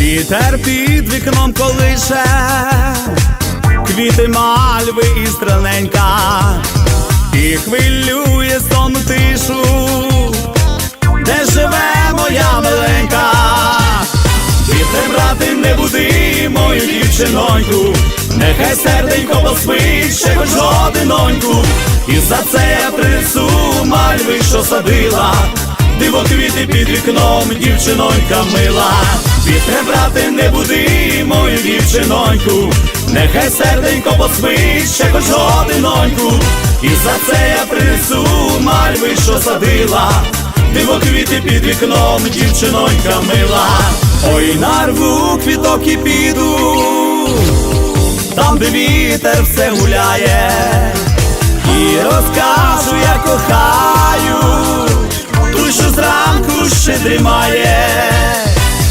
Вітер під вікном колише, квіти мальви і страненька, і хвилює сон тишу, де живе моя миленька, Вітер, брати, не буди мою дівчиноньку, нехай серденько поспить ще хоч годиноньку, і за це я принесу мальви, що садила, диво квіти під вікном, дівчинонька мила. Вітре, брати, не буди мою дівчиноньку, нехай серденько поспить ще хоч годиноньку, і за це я принесу мальви, що садила, диво квіти під вікном, дівчинонька мила. Ой, нарву квіток і піду, там, де вітер все гуляє, і розкажу, я кохаю, ту, що зранку ще дрімає.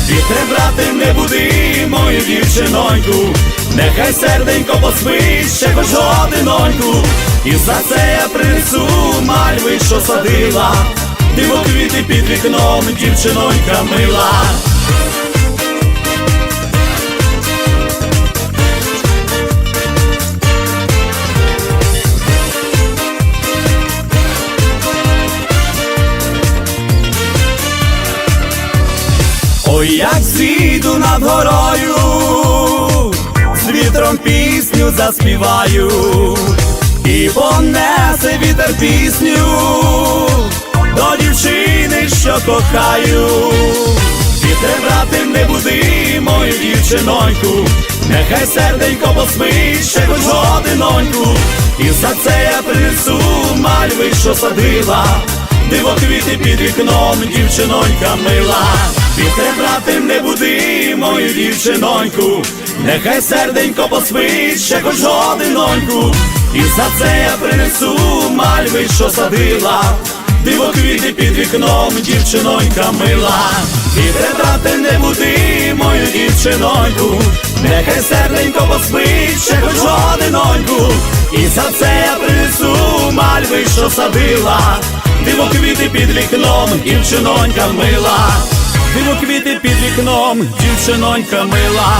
Вітре, брати, не буди мою дівчиноньку, нехай серденько поспить ще хоч годиноньку, і за це я принесу мальви, що садила, диво квіти під вікном, дівчинонька мила. Ой, як зійду над горою, вітром пісню заспіваю, і понесе вітер пісню до дівчини, що кохаю. Вітре, брати, не буди мою дівчиноньку, нехай серденько поспить ще хоч годиноньку, і за це я принесу мальви, що садила, диво квіти під вікном, дівчинонька мила. Вітре, брати, не буди мою дівчиноньку, нехай серденько поспить ще хоч годиноньку, і за це я принесу мальви, що садила, диво квіти під вікном, дівчинонька мила. Вітре, брати, не буди мою дівчиноньку, нехай серденько поспить ще хоч годиноньку, і за це я принесу мальви, що садила, диво квіти під вікном, дівчинонька мила. Дивоквіти під вікном, дівчинонька мила.